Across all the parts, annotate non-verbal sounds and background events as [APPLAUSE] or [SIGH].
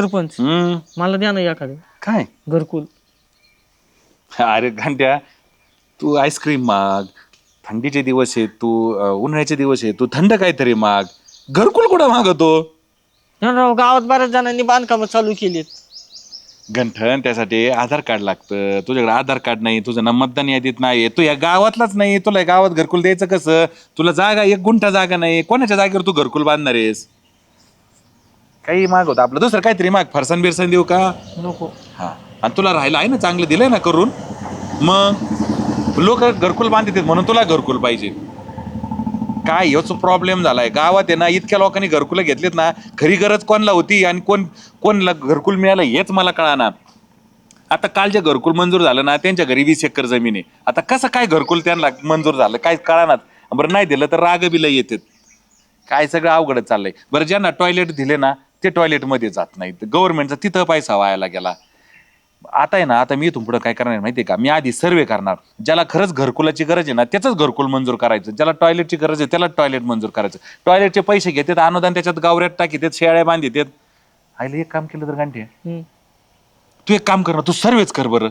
सरपंच हम्म. मला द्या ना एखादं. काय? घरकुल. अरे घंट्या तू आईस्क्रीम माग थंडीचे दिवस आहेत तू अं, उन्हाळ्याचे दिवस आहे तू थंड काहीतरी माग. घरकुल कुठं मागतो? राव गावात बऱ्याच जणांनी बांधकामं चालू केलीत. गंठन त्यासाठी आधार कार्ड लागतं. तुझ्याकडे आधार कार्ड नाही तुझं ना मतदान यादीत नाही. तू या गावातलाच नाही तुला या गावात घरकुल द्यायचं कसं? तुला जागा एक गुंठा जागा नाही. कोणाच्या जागेवर तू घरकुल बांधणार आहेस? काही माग होतं. आपलं दुसरं काहीतरी माग. फरसान बिरसान देऊ का? नको. हा. आणि तुला राहिलं आहे ना चांगलं दिलंय ना करून? मग? लोक घरकुल बांधतात म्हणून तुला घरकुल पाहिजे. काय ह्योच प्रॉब्लेम झालाय. गावात आहे ना इतक्या लोकांनी घरकुलं घेतलीत ना खरी गरज कोणला होती आणि कोण कोणला घरकुल मिळालं हेच मला कळाना. आता काल जे घरकुल मंजूर झालं ना त्यांच्या घरी वीस एकर जमीन आहे. आता कसं काय घरकुल त्यांना मंजूर झालं? काय कळानात बरं नाही दिलं तर राग बिलं येतात. काय सगळं अवघडच चाललंय. बरं ज्यांना टॉयलेट दिले ना ते टॉयलेटमध्ये जात नाहीत. गव्हर्नमेंटचा तिथं पैसा वायाला गेला. आता आहे ना आता मी इथून पुढे काय करणार आहे माहितीये का? मी आधी सर्वे करणार. ज्याला खरंच घरकुलाची गरज आहे ना त्याच घरकुल मंजूर करायचं. ज्याला टॉयलेटची गरज आहे त्याला टॉयलेट मंजूर करायचं. टॉयलेटचे पैसे घेतात अनुदान त्याच्यात गावऱ्यात टाकीतात शेळ्या बांधितात. आईला एक काम केलं तर गांठी. हम्म. तू एक काम कर ना तू सर्वेच कर बरं.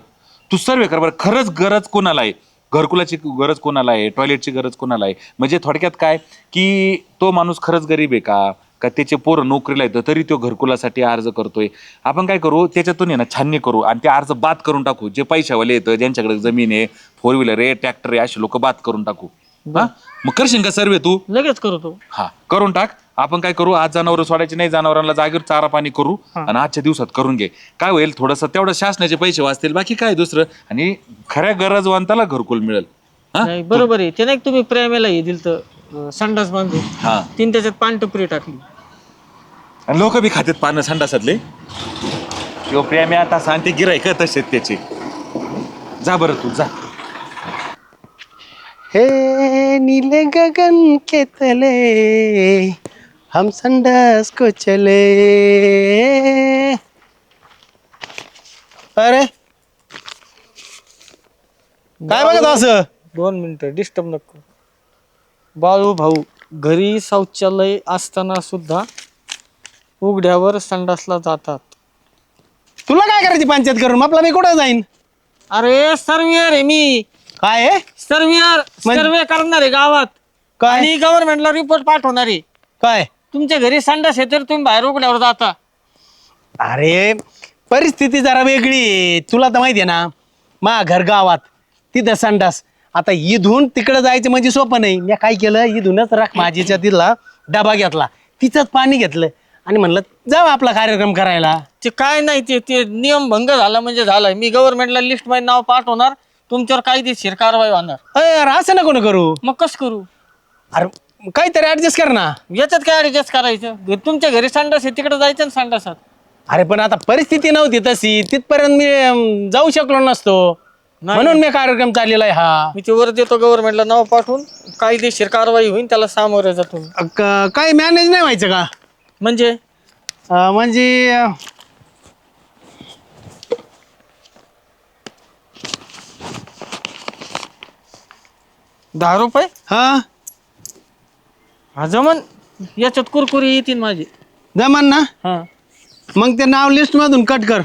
तू सर्वे कर बरं. खरंच गरज कोणाला आहे? घरकुलाची गरज कोणाला आहे? टॉयलेटची गरज कोणाला आहे? म्हणजे थोडक्यात काय? की तो माणूस खरंच गरीब आहे का? का त्याचे पोरं नोकरीला येतं तरी तो घरकुलासाठी अर्ज करतोय. आपण काय करू? त्याच्यातून आहे ना छाननी करू आणि ते अर्ज बाद करून टाकू. जे पैशावाले येतं ज्यांच्याकडे जमीन आहे फोर व्हीलर आहे ट्रॅक्टर आहे असे लोक बाद करून टाकू. हा? मग करशील का सर्वे तू? लगेच करतो. हा. करून टाक. आपण काय करू? आज जनावर सोडायचे नाही जनावरांना जागेवर चारा पाणी करू आणि आजच्या दिवसात करून घे. काय होईल? थोडस तेवढं शासनाचे पैसे वाचतील बाकी काय दुसरं? आणि खऱ्या गरजवंताला घरकुल मिळेल. हा? नाही बरोबर आहे. ते नाही का तुम्ही प्रेमेला हे दिलं तर संडास बांधून हा. तीन त्याच्यात पान टपरी टाकली. आणि लोक बी खातात पानं संडासातले. किंवा प्रेमी आता सांगते गिराय का तसे त्याचे. जा बरं तू जा. हे नीले गगन के तले हम संडास को चले. अरे. काय बघत असं? दोन मिनिटं डिस्टर्ब नको. बाळू भाऊ घरी शौचालय असताना सुद्धा उघड्यावर संडासला जातात. तुला काय करायची पंचायत करून? आपला मी कुठं जाईन? अरे सर्वेअर आहे मी. काय आहे? सर्वेअर म्हणजे- सर्वे करणार आहे गावात. काय? आणि गव्हर्नमेंटला रिपोर्ट पाठवणार काय? तुमच्या घरी संडास आहे तर तुम्ही बाहेर उघड्यावर जाता. अरे परिस्थिती जरा वेगळी आहे. तुला तर माहिती आहे ना मा घर गावात तिथं संडास. आता इथून तिकडं जायचं म्हणजे सोपं नाही. मी काय केलं? इथूनच राख माझीच्या तिथला डबा घेतला. तिथंच पाणी घेतलं. आणि म्हणलं जाऊ आपला कार्यक्रम करायला. ते काय नाही ते ते नियम भंग झाला म्हणजे झालाय मी गव्हर्नमेंटला लिस्टमध्ये नाव पाठवणार तुमच्यावर कायदेशीर कारवाई होणार. अरे यार, असं नको ना करू. मग कसं करू? अरे काहीतरी ऍडजस्ट कर ना. याच्यात काय ऍडजस्ट करायचं? घ- तुमच्या घरी संडास आहे तिकडे जायचं ना संडासात. अरे पण आता परिस्थिती नव्हती तशी. तिथपर्यंत मी अं, जाऊ शकलो नसतो. म्हणून मी कार्यक्रम चाललेला आहे हा. मी ते वर देतो गव्हर्नमेंटला नाव पाठवून. कायदेशीर कारवाई होईल त्याला सामोरे जातो मी. अ, क- काय मॅनेज नाही व्हायचं का? म्हणजे? अ, म्हणजे अ, दहा रुपये? हा. हा जमन. याच्यात कुरकुरी येतील माझे. जमान ना? हा. मग ते नाव लिस्ट मधून कट कर.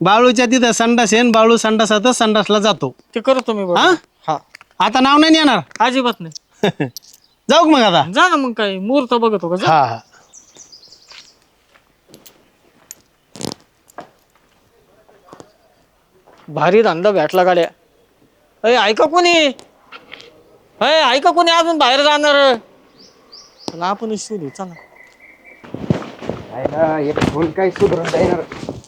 बाळूच्या तिथं संडास आहे बाळू संडासातच संडासला जातो. ते करतो मी. हा? हा. आता नाव नाही येणार? अजिबात नाही. [LAUGHS] जाऊ का मग आता? जा ना मग काय मुहूर्त बघतो का जा. हा हा. भारी धंदा भेटला गाड्या. अय ऐका कोणी? अय ऐका कोणी अजून बाहेर जाणार? चला आपण शोधू चला. एक फोन काय सुधरून जाणार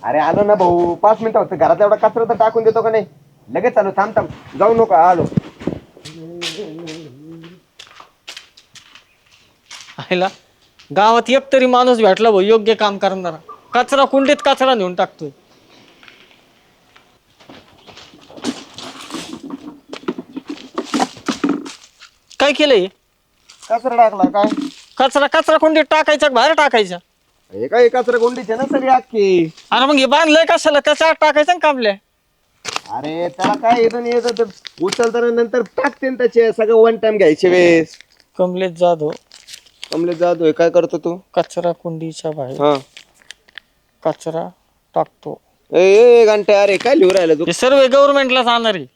अरे आलो ना भाऊ पाच मिनिटं होतं. घरात एवढा कचरा तर टाकून देतो का नाही? लगेच आलो थांब थांब. जाऊ नको आलो. आयला गावात एक तरी माणूस भेटला भाऊ योग्य काम करणारा. कचरा कुंडीत कचरा नेऊन टाकतोय. काय केलंय? कचरा टाकला काय कचरा कचरा कुंडीत टाकायचा का बाहेर टाकायचा? हे काय कचरा कोंडीचे ना सगळी अख्खी? अरे मग हे बांधलंय कशाला? त्याच्यात टाकायचं ना कामल्या अरे त्याला काय येतं नाही येतं तर उचलताना नंतर टाकते ना त्याचे सगळं वन टाइम घ्यायचे वेळेस. कमलेश जाधव. कमले जाधव काय करतो तू? कचरा कुंडीच्या बाहेर. हा. कचरा टाकतो. ए, ए घंटे अरे काय लिहू राहिला तू? हे सर्व गव्हर्नमेंटला जाणार आहे.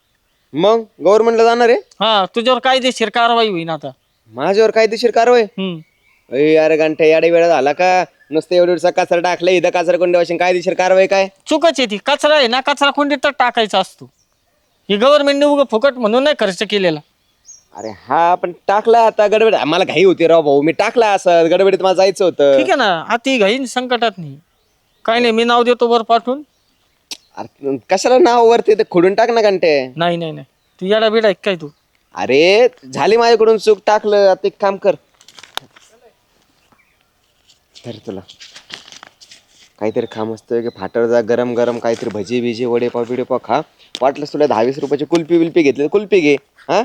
मग? गव्हर्नमेंटला जाणार आहे? हा तुझ्यावर कायदेशीर कारवाई होईन आता. माझ्यावर कायदेशीर कारवाई? हम्म. अरे अरे घंटे याडे वेळ झाला का? नुसतं एवढं एवढसा कचरा टाकला इथं कचरा कोंडे वाशिंग कायदेशीर कारवाई काय? चुकच आहे ती. कचरा आहे ना कचरा कुंडीत तर टाकायचा असतो. ही गव्हर्नमेंटने उगं फुकट म्हणून नाही खर्च केलेला. अरे हा पण टाकला आता गडबड मला घाई होती राव भाऊ. मी टाकला असं. गडबडीत मला जायचं होतं. ठीक आहे ना. अति घाईन संकटात नाही. काय नाही मी नाव देतो वर पाठवून. अरे, कशाला नाव वरती ते खोडून टाक ना घंटे? नाही नाही नाही. तू याडा बिडा आहे काय तू. अरे झाली माझ्याकडून चूक. टाकलं. आता एक काम कर. तर तुला. काहीतरी खा मस्त की फाटर जा गरम गरम काहीतरी भजी बिजी वडेपाव बिडेपाव खा. वाटलंस तुला दहा वीस रुपयाची कुल्फी बिल्फी घेतली तर कुल्फी घे. हा?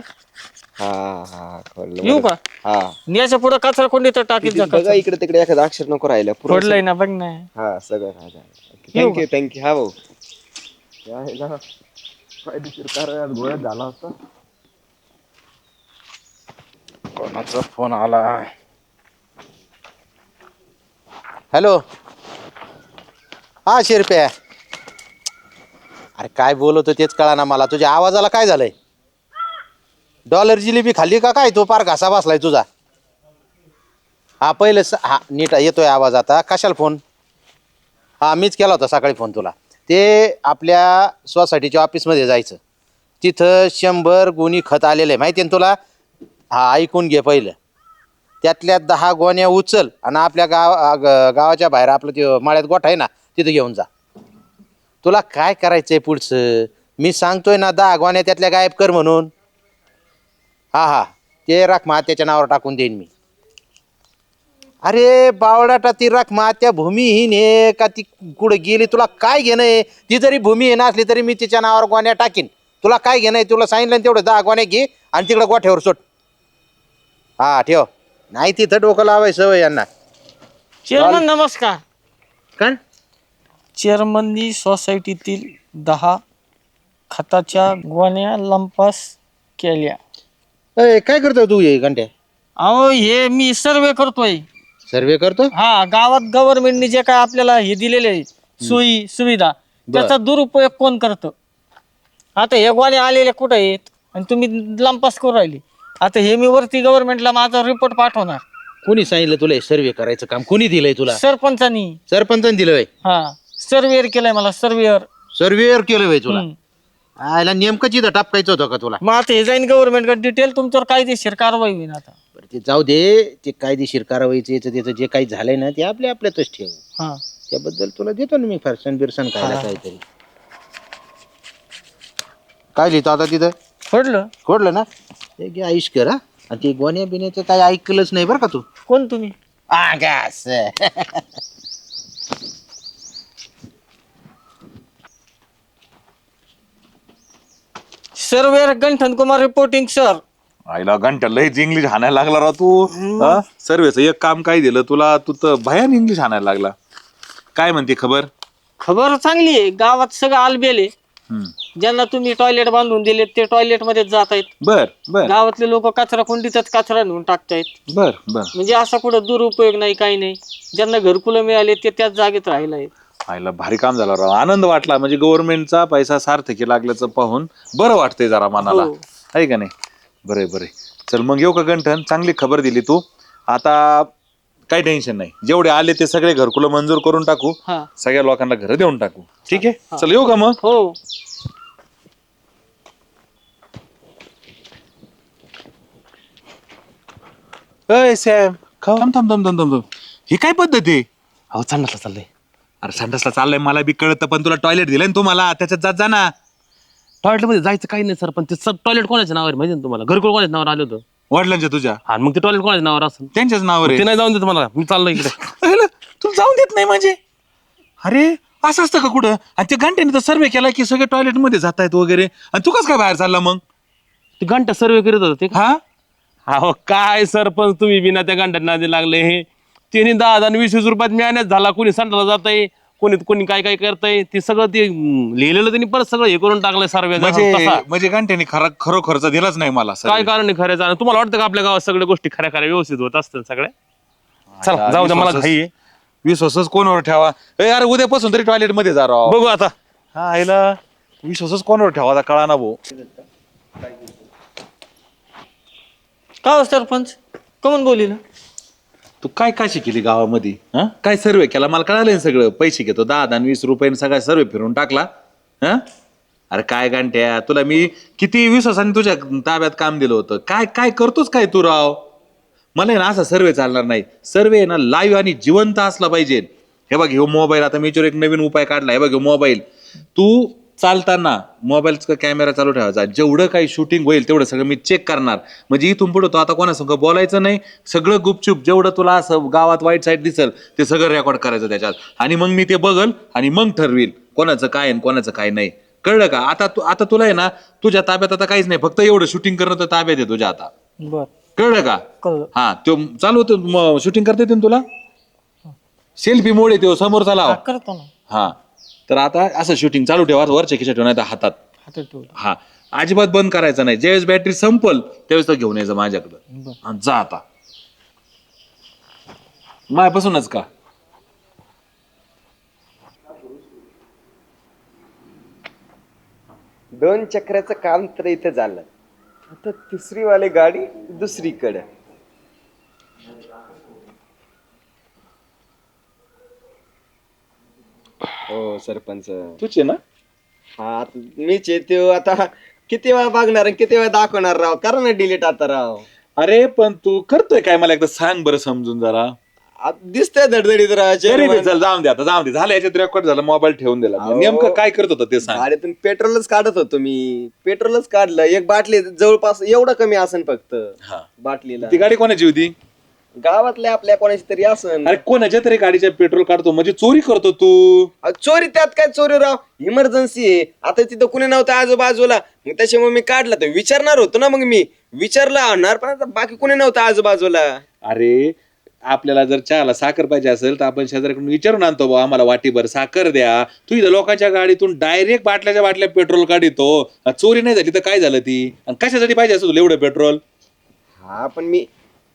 हा हा कळलं येऊ बरं. का? हा. याच्यापुढे कचरा कुंडीत तर टाकीत जा बघा इकडे तिकडे एखादं अक्षर नको राहिलं. फोडलंय ना बघ ना. हा सगळं येऊ थँक्यू थँक्यू हा भाऊ. कायदेशीर कारवायात गोळ्यात झाला होता. कोणाचा फोन आला? हॅलो. हा शिरप्या. अरे काय बोलतो तेच कळा ना मला. तुझ्या आवाजाला काय झालंय? डॉलर जिलेबी खाल्ली का काय? तो पार घासा बसलाय तुझा. हा पहिले स- हा नीट येतोय आवाज आता. कशाला फोन हा मीच केला होता सकाळी फोन तुला. ते आपल्या सोसायटीच्या ऑफिसमध्ये जायचं. तिथं शंभर गुणी खत आलेलं आहे. माहिती आहे ना तुला? हा ऐकून घे पहिलं. त्यातल्या दहा गोण्या उचल आणि आपल्या गाव ग- गावाच्या बाहेर आपलं ते माळ्यात गोठा आहे ना तिथं घेऊन जा. तुला काय करायचंय पुढचं? मी सांगतोय ना दहा गोण्या त्यातल्या गायब कर म्हणून. हा हा. ते रकमा त्याच्या नावावर टाकून देईन मी. अरे बावडाटा ती रकमा त्या भूमिहीन आहे का ती कुठं गेली? तुला काय घेणं आहे? ती जरी भूमिहीन असली तरी मी तिच्या नावावर गोण्या टाकीन. तुला काय घेणं आहे? तुला सांगितलं ना तेवढं दहा गोण्या घे आणि तिकडं गोठ्यावर सोड. हा ठेव. नाही तिथं डोकं लावायचं सवय यांना. चेअरमन नमस्कार. काय? चेअरमननी सोसायटीतील दहा खताच्या गोण्या लंपास केल्या. काय करतो तू हे घंट्या अहो हे मी सर्वे करतोय. सर्वे करतो हा गावात गव्हर्नमेंटने जे काय आपल्याला हे दिलेले आहे, सोयी सुविधा त्याचा दुरुपयोग कोण करतं? आता हे गोण्या आलेल्या कुठं आहेत? आणि तुम्ही लंपास करू राहिली. आता हे मी वरती गव्हर्नमेंटला माझा रिपोर्ट पाठवणार. कोणी सांगितलं तुला हे सर्वे करायचं काम? कोणी दिलंय तुला? सरपंचानी. सरपंचाने दिलं हा सर्वेअर केलंय मला सर्वेअर सर्वेअर केलं तुला. आयला नेमकं तिथं टापकायचं होतं का तुला? मग आता हे जाईन गव्हर्नमेंट डिटेल तुमच्यावर कायदेशीर कारवाई होईल आता. बरं ते जाऊ दे ते कायदेशीर कारवाईचं याचं त्याचं जे काही झालंय ना ते आपल्या आपल्यातच ठेव. हा. त्याबद्दल तुला देतो ना मी फरसन बिरसन खायला काहीतरी. काय लिहितो आता तिथं? पडलं खोडलं ना? ते घे आयुष कर हा. आणि ते गोण्या बिण्याचं काय ऐकलंच नाही बरं का तू. कोण तुम्ही? आगास. [LAUGHS] सर्वेअर गंठन कुमार रिपोर्टिंग सर आईला घंटा लयच इंग्लिश हाणायला लागला राव तू. सर्वेच एक काम काय दिलं? तुला तू तर भयान इंग्लिश हाणायला लागला. काय म्हणते खबर? खबर चांगली आहे. गावात सगळं आलबेले हम्म. ज्यांना तुम्ही टॉयलेट बांधून दिले ते टॉयलेटमध्ये जात आहेत. बर बर. गावातले लोक कचरा कुंडीतच कचरा नेऊन टाकतायत. बर बर. म्हणजे असा कुठं दुरुपयोग नाही काही नाही. ज्यांना घरकुलं मिळाले ते त्याच जागेत राहिलं आहे आईला भारी काम झालं राव. आनंद वाटला. म्हणजे गव्हर्नमेंटचा पैसा सार्थकी लागल्याचं पाहून बरं वाटतंय जरा मनाला. हो. आहे का नाही? बरे बरे चल मग येऊ का गंठन? चांगली खबर दिली तू. आता काही टेन्शन नाही. जेवढे आले ते सगळे घरकुलं मंजूर करून टाकू. हा. सगळ्या लोकांना घर देऊन टाकू. ठीक आहे? चल येऊ का मग? हो. अय सॅम थांब थांब थांब थांब थांब थांब. ही काय पद्धत आहे? अहो चांगलं चाललंय. अरे संडासला चाललंय मला बी कळतं पण तुला टॉयलेट दिलंय ना तुम्हाला? त्याच्यात जात जा ना. टॉयलेटमध्ये जायचं काही नाही सर पण ते सब टॉयलेट कोणाच्या नावावर आहे माहिती ना तुम्हाला? घरकुल कोणाच्या नावावर आलं होतं? वडिलांच्या तुझ्या? आणि मग ते टॉयलेट कोणाच्या नावावर असेल? त्यांच्याच नावावर ते आहे. नाही जाऊन देत मला मी चाललो इकडे. [LAUGHS] अरे, तू जाऊन देत नाही म्हणजे? अरे असं असतं का कुठं? आणि ते घंट्याने तर सर्वे केला की सगळे टॉयलेटमध्ये जात आहेत वगैरे. आणि तू कसं काय बाहेर चालला मग? ते घंटा सर्वे करत होतं ते हा? अहो काय सरपंच तुम्ही बिना त्या घंट्यात नादी लागले हे. तिने दहा हजार वीस वीस रुपयात मॅनेज झाला. कोणी संडाला जात आहे कोणी कोणी काय काय करतंय ते सगळं ते हम्म, लिहिलेलं त्यांनी परत सगळं हे करून टाकलंय सर्वे म्हणजे म्हणजे घंट्याने खरा खरोखरचा दिलाच नाही मला काय. कारण आहे खऱ्याचं आणि तुम्हाला वाटतं का आपल्या गावात सगळ्या गोष्टी खऱ्या खऱ्या व्यवस्थित होत असतात सगळ्या? चला जाऊ द्या मला घाई आहे. विश्वासच कोणावर ठेवा? ए यार उद्यापासून तरी टॉयलेटमध्ये जा राव. बघू आता. हा आईला विश्वासच कोणावर ठेवा? आता कळा ना भाऊ. का हो सरपंच? कमून बोली ना तू काय काशी केली गावामध्ये? हा? काय सर्वे केला? मला कळालं ना सगळं. पैसे घेतो दहा दहा आणि वीस रुपयाने सगळा सर्वे फिरून टाकला. हा? अरे काय गांठ्या? तुला मी किती विश्वासाने तुझ्या ताब्यात काम दिलं होतं? काय काय करतोच काय तू राव? मला आहे ना असा सर्वे चालणार नाही. सर्वे आहे ना लाईव्ह आणि जिवंत असला पाहिजे. हे बघ हे मोबाईल आता मी एक नवीन उपाय काढला. हे बघ मोबाईल. तू चालताना मोबाईलचा कॅमेरा चालू ठेवायचा? जेवढं काही शूटिंग होईल तेवढं सगळं मी चेक करणार. म्हणजे इथून पुढे तो आता कोणासंग बोलायचं नाही. सगळं गुपचूप जेवढं तुला असं गावात वाईट साईड दिसेल ते सगळं रेकॉर्ड करायचं त्याच्यात. आणि मग मी ते बघल आणि मग ठरवील कोणाचं काय आणि कोणाचं काय नाही. कळलं का? आता तू आता तुला आहे ना तुझ्या ताब्यात आता काहीच नाही. फक्त एवढं शूटिंग करणं तर ताब्यात आहे तुझ्या आता. बर. कळलं का? कळलं. हा तो चालू होतं शूटिंग करता येते ना तुला? सेल्फी मोड येते समोरचा लाव. हा, करतो ना. हा. तर आता असं शूटिंग चालू ठेवा वरच्या खिशात ठेवा नाही तर हातात. हातात ठेवलं हा. अजिबात बंद करायचं नाही. ज्यावेळेस बॅटरी संपल त्यावेळेस तो घेऊन यायचं माझ्याकडं. आणि जा आता. मायापासूनच का? दोन चक्राचं काम तर इथं झालं. आता तिसरी वाली गाडी दुसरीकडे. हो सरपंच. तुझे ना? हा आता मीच येतो आता किती वेळा बघणार आणि किती वेळा दाखवणार राव? करा ना डिलीट आता राव. अरे पण तू करतोय काय? मला एकदा सांग बरं समजून जरा. दिसतंय धडधडीत राव तरी. चल जाऊन दे आता जाऊन दे. झालं याच्यात रेकॉर्ड झालं मोबाईल ठेवून दिला. अहो. नेमकं काय करत होतं ते सांग. गाडीतून पेट्रोलच काढत होतो मी. पेट्रोलच काढलं. एक बाटली जवळपास एवढं कमी असेल फक्त. हा. बाटलीला. ती गाडी कोणाची होती? गावातल्या आपल्या कोणाची तरी असन. अरे कोणाच्या तरी गाडीच्या पेट्रोल काढतो म्हणजे चोरी करतो तू. अहो, चोरी त्यात काय चोरी राव? इमर्जन्सी आहे. आता तिथं कुणी नव्हतं आजूबाजूला. मग त्याच्यामुळे मी काढला. तर विचारणार होतो ना मग मी. विचारला आणणार पण आता बाकी कुणी नव्हतं आजूबाजूला. अरे आपल्याला जर चहाला साखर पाहिजे असेल तर आपण शेजाऱ्याकडून विचारून आणतो बा आम्हाला वाटीभर साखर द्या. तू इथं लोकांच्या गाडीतून डायरेक्ट बाटल्याच्या बाटल्या पेट्रोल काढितो. चोरी नाही झाली तर काय झालं ती? आणि कशासाठी पाहिजे असं तुला एवढं पेट्रोल? हा पण मी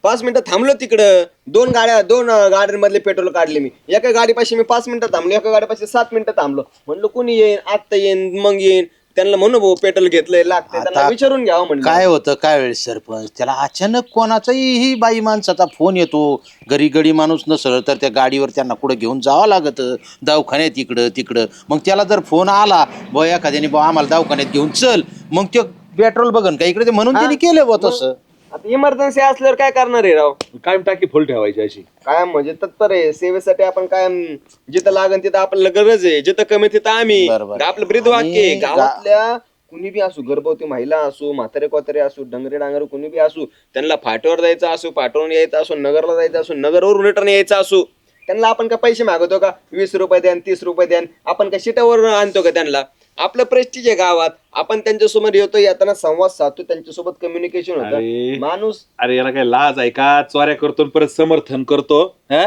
पाच मिनिटं थांबलो तिकडं. दोन गाड्या दोन गाड्यांमधले पेट्रोल काढले मी. एका गाडीपाशी मी पाच मिनिटं थांबलो एका गाडीपाशी सात मिनिटं थांबलो. म्हणलं कोणी येईन? आत्ता येईन? मग येईन? त्यांना म्हणू भाऊ पेट्रोल घेतलंय लागतंय. त्यांना आता विचारून घ्यावं म्हणलं. काय होतं काय वेळेस सरपंच? त्याला अचानक कोणाचाही ही बाई माणसाचा फोन येतो. घरी गडी माणूस नसल तर त्या गाडीवर त्यांना कुठं घेऊन जावं लागत? दवाखान्यात इकडं तिकडं. मग त्याला जर फोन आला ब एखाद्याने बा आम्हाला दवाखान्यात घेऊन चल. मग ते पेट्रोल बघन का? इकडे ते म्हणून त्यांनी केलं बा तसं. आता इमर्जन्सी असल्यावर काय करणार आहे राव? कायम टाकी फुल ठेवायची अशी. कायम म्हणजे तत्पर आहे. सेवेसाठी आपण कायम जिथं लागन तिथं आपल्याला गरज आहे. जिथं कमी तिथं आम्ही. बरोबर. आपलं ब्रीद वाक्य आहे. आणि गा- गावातल्या कुणी बी असू गर्भवती महिला असू म्हातारे कोतारे असू डंगरे डांगरे कुणी बी असू त्यांना फाट्यावर जायचं असू फाटवून यायचं असू नगरला जायचं असू नगरवरून रिटर्न यायचं असू त्यांना आपण का पैसे मागवतो का? वीस रुपये द्या तीस रुपये द्या आपण का शिटावर आणतो का त्यांना? आपलं प्रेस्टिज आहे गावात. आपण त्यांच्यासोबत येतो येताना संवाद साधतो त्यांच्यासोबत कम्युनिकेशन अरे. होतं माणूस अरे याला काय लाज आहे का? चोऱ्या करतो आणि परत समर्थन करतो हा?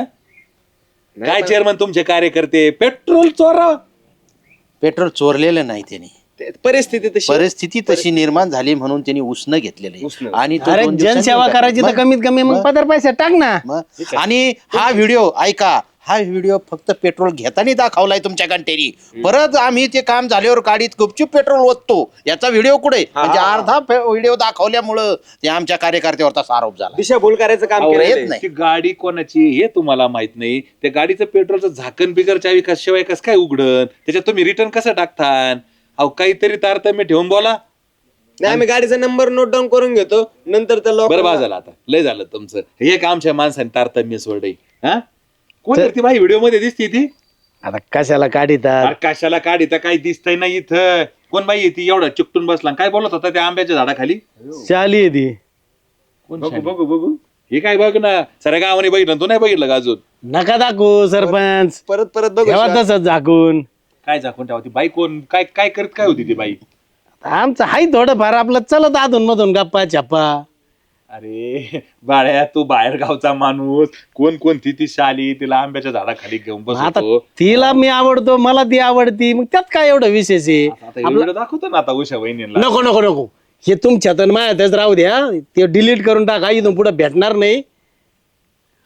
काय चेअरमन तुमचे कार्यकर्ते? पेट्रोल चोरा. पेट्रोल चोरलेलं नाही त्यांनी. ते- परिस्थिती तशी परिस्थिती तशी निर्माण झाली म्हणून त्यांनी उसनं घेतलेलं उसनं. आणि तो अरे दोन दिवसांनी जनसेवा होता. करायची तर मग- कमीत कमी मग पदर पैसे टाक ना. मग आणि हा व्हिडिओ ऐका. हा व्हिडिओ फक्त पेट्रोल घेताना दाखवलाय तुमच्या घंटेनी परत आम्ही ते काम झाल्यावर गाडीत गुपचूप पेट्रोल ओततो. याचा व्हिडिओ कुठे? म्हणजे अर्धा व्हिडिओ दाखवल्यामुळं ते आमच्या कार्यकर्त्यावर तसा आरोप झाला. दिशा भूल करायचं काम येत. नाही. ती गाडी कोणाची हे तुम्हाला माहीत नाही. त्या गाडीचं पेट्रोलचं झाकण बिगर चावी कस शिवाय कस काय उघडन? त्याच्यात तुम्ही रिटर्न कसं टाकतान? अहो काहीतरी तारतम्य ठेवून बोला. नाही आम्ही गाडीचा नंबर नोट डाऊन करून घेतो. नंतर त्या बरं बा लोक झालं आता. लय झालं तुमचं. हे का आमच्या माणसाने तारतम्य सोडे हा? कोण आहे ती बाई? व्हिडिओमध्ये दिसती ती. आता कशाला काढितात? अरे कशाला काढ इथं काही दिसतंय नाही इथं. कोण बाई आहे ती एवढा चिकटून बसला. काय बोलत होता त्या आंब्याच्या झाडाखाली? चाली आहे ती. बघू बघू बघू. हे काय बघ ना. सऱ्या गावाने बघितलं तू नाही बघितलं का अजून? नका दाखवू सरपंच. परत परत बघू ठेवा तसंच झाकून. काय झाकून ठेवा ती? बाई कोण? काय काय करत काय होती ती बाई? आमचं हाय थोडंफार. आपलं चलत अधून मधून गप्पा छप्पा. अरे बाळ्या तू बाहेर गावचा माणूस. कोण कोणती ती शाली तिला आंब्याच्या झाडाखाली घेऊन आता बसतो? तिला मी आवडतो मला ती आवडती. मग त्यात काय एवढं विशेष आहे? आता हे व्हिडिओ दाखवतो ना आता उषा वहिनीला. नको नको नको. हे तुमच्यात आणि माझ्यातच राहू द्या. ते डिलीट करून टाका इथून पुढे भेटणार नाही.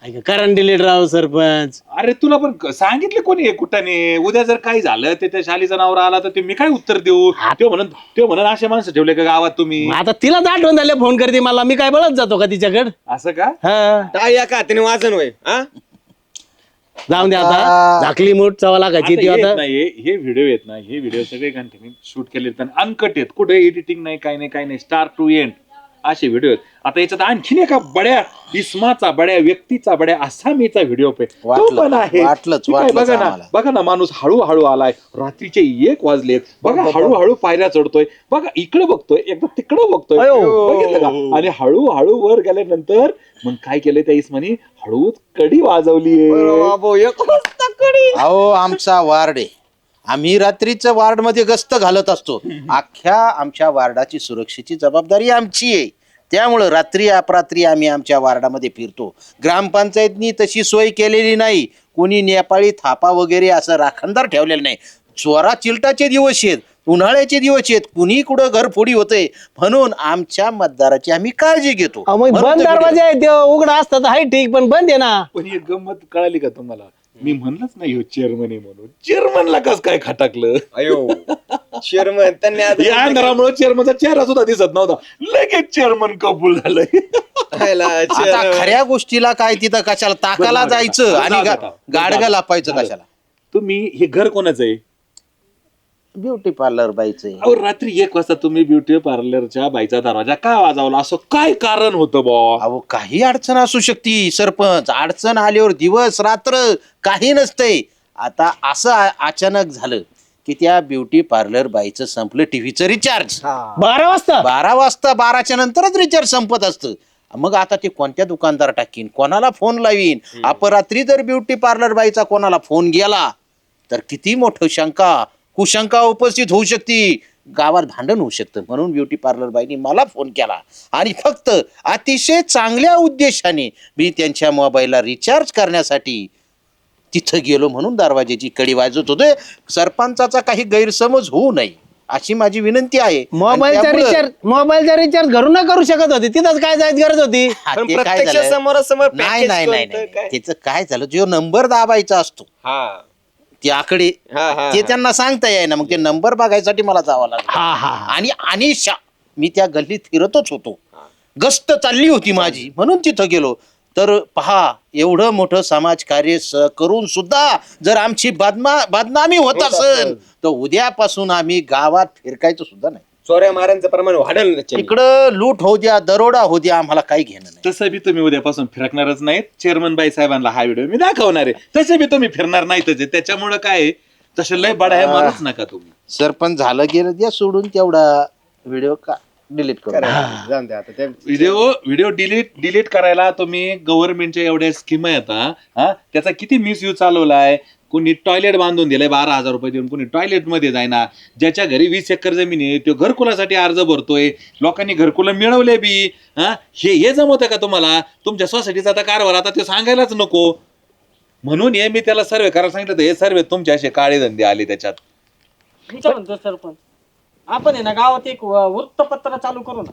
ऐका करण डिलीट राव सरपंच. अरे तुला पण क- सांगितले कोणी आहे कुठाने उद्या जर काही झालं ते त्या शालीचा नवरा आला तर ते मी काय उत्तर देऊ? तो म्हणून तो म्हणून असे माणसं ठेवले का गावात तुम्ही? आता तिलाच आठवण झाले फोन करते मला. मी काय बोलत जातो का तिच्याकडे? असं का? हा. टाळ या का? हाताने वाजन होय हा? जाऊन दे आता. झाकली मूठ चवा लागायची आता ती हे येत आता नाही हे- हे व्हिडिओ येत नाही. हे व्हिडिओ सगळे घंटे शूट केले अनकट आहेत कुठे एडिटिंग नाही काही नाही काही नाही. स्टार टू एंड असे व्हिडिओ आता याच्यात आणखीन एका बड्या इस्माचा बड्या व्यक्तीचा बड्या आसामीचा व्हिडिओ तो वाटलं- पण आहे. वाटलंच- ठीक आहे, वाटलंच बघा ना. आम्हाला. बघा ना माणूस हळूहळू आलाय. रात्रीचे एक वाजलेत. बघा हळूहळू पायऱ्या चढतोय. बघा इकडे बघतोय एकदा तिकडे बघतोय. बघितलं का? आणि हळूहळू वर गेल्यानंतर मग काय केलंय त्या इस्मानी? हळूच कडी वाजवली. अहो आमचा वार्ड. आहे आम्ही रात्रीचं वार्डमध्ये गस्त घालत असतो. अख्ख्या आमच्या वार्डाची सुरक्षेची जबाबदारी आमची आहे. त्यामुळं रात्री अपरात्री आम्ही आमच्या वार्डामध्ये फिरतो. ग्रामपंचायतनी तशी सोय केलेली नाही. कोणी नेपाळी थापा वगैरे असं राखणदार ठेवलेलं नाही. चोरा चिलटाचे दिवस आहेत उन्हाळ्याचे दिवस आहेत कुणी कुठं घरफोडी होते म्हणून आमच्या मतदाराची आम्ही काळजी घेतो. अहो, मग म्हणून बंद तर दरवाजा उघडा असतात हाय ठीक पण बंद आहे ना. पण ही गंमत कळाली का तुम्हाला? मी म्हणलंच नाही हो चेअरमन आहे म्हणून. चेअरमनला कस काय खटाकलं? अयो शर्मन त्यांनी [LAUGHS] या अंधारामुळे चेअरमनचा चेहरा सुद्धा दिसत नव्हता. लगेच चेअरमन कबूल झालंय. खायला आता chairman. खऱ्या गोष्टीला काय तिथं कशाला ताकाला जायचं आणि गा- दे, जाऊ दे. गाडगा लापायचं. कशाला? तुम्ही हे घर कोणाचं आहे? ब्युटी पार्लर बाईचं. अहो रात्री एक वाजता तुम्ही ब्युटी पार्लरच्या बाईचा दरवाजा का वाजवला? असं काय कारण होतं बॉ अहो काही अडचण असू शकते सरपंच. अडचण आल्यावर दिवस रात्र काही नसतंय. आता असं आ- अचानक झालं की त्या ब्युटी पार्लर बाईचं संपलं टीव्हीचं रिचार्ज बारा वाजता? बारा वाजता बाराच्या नंतरच रिचार्ज संपत असतं. मग आता ते कोणत्या दुकानदार टाकीन? कोणाला फोन लावीन? अपरात्री जर ब्युटी पार्लर बाईचा कोणाला फोन गेला तर किती मोठं शंका. कुशंका उपस्थित होऊ शकते. गावात भांडण होऊ शकतं. म्हणून ब्युटी पार्लर बाईने मला फोन केला. आणि फक्त अतिशय चांगल्या उद्देशाने मी त्यांच्या मोबाईलला रिचार्ज करण्यासाठी तिथं गेलो म्हणून दरवाजेची कडी वाजवत होते. सरपंचाचा काही गैरसमज होऊ नये अशी माझी विनंती आहे. आणि मोबाईलचा त्यामुळं- रिचार्ज मोबाईलचा रिचार्ज घरून न करू शकत होती. तिथंच काय जायची गरज होती? [LAUGHS] हा, पण ते काय प्रत्यक्ष झालं? समोरासमोर नाही package नाही नाही कोणतं नाही. काय? त्याचं काय झालं? जो नंबर दाबायचा असतो. हा. ते आकडे. हा, हा, ते हा. त्यांना सांगता येईना मग ते नंबर बघायसाठी मला जावं लागलं. हा हा हा. आणि आणि शा मी त्या गल्लीत फिरतच होतो. गस्त चालली होती माझी. म्हणून तिथं गेलो. तर पहा एवढं मोठं समाजकार्य स- करून सुद्धा जर आमची बदमा बदनामी होत असेल. तर उद्यापासून आम्ही गावात फिरकायचं सुद्धा नाही. चोऱ्या मारांचं प्रमाण वाढेल ना. इकडं लूट होऊ द्या दरोडा होऊ द्या आम्हाला काही घेणं नाही. तसं बी तुम्ही उद्यापासून फिरकणारच नाहीत. चेअरमन बाई साहेबांना हा व्हिडिओ मी दाखवणार आहे. तसे बी तुम्ही फिरणार नाहीतच आहे. त्याच्यामुळं काय आहे, तसे लय बडा आहे मारूच नका तुम्ही. सरपंच झालं गेलं द्या सोडून तेवढा व्हिडिओ का डिलीट करू. करा. जाऊन द्या आता. ते- व्हिडिओ व्हिडिओ डिलीट डिलीट करायला तुम्ही गव्हर्नमेंटच्या एवढ्या स्कीम आहेत हा. हा? त्याचा किती मिसयूज चालवलाय? कोणी टॉयलेट बांधून दिलाय बारा हजार रुपये देऊन कोणी टॉयलेटमध्ये जायना ज्याच्या घरी वीस एकर जमीन आहे तो घरकुलासाठी अर्ज भरतोय. लोकांनी घरकुलं मिळवले बी हा? हे हे जमवतं का तुम्हाला? तुमच्या सोसायटीचा आता कारभार आता ते सांगायलाच नको. म्हणून हे मी त्याला सर्वे करायला सांगितलं तर हे सर्वे तुमचे असे काळे धंदे आले त्याच्यात. काय म्हणतो सरपंच आपण आहे ना गावात एक व- वृत्तपत्र चालू करू ना.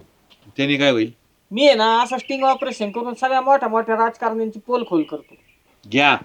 त्यांनी काय होईल? मी आहे ना असं स्टिंग ऑपरेशन करून सगळ्या मोठ्या मोठ्या राजकारण्यांची पोल खोल करतो. घ्या.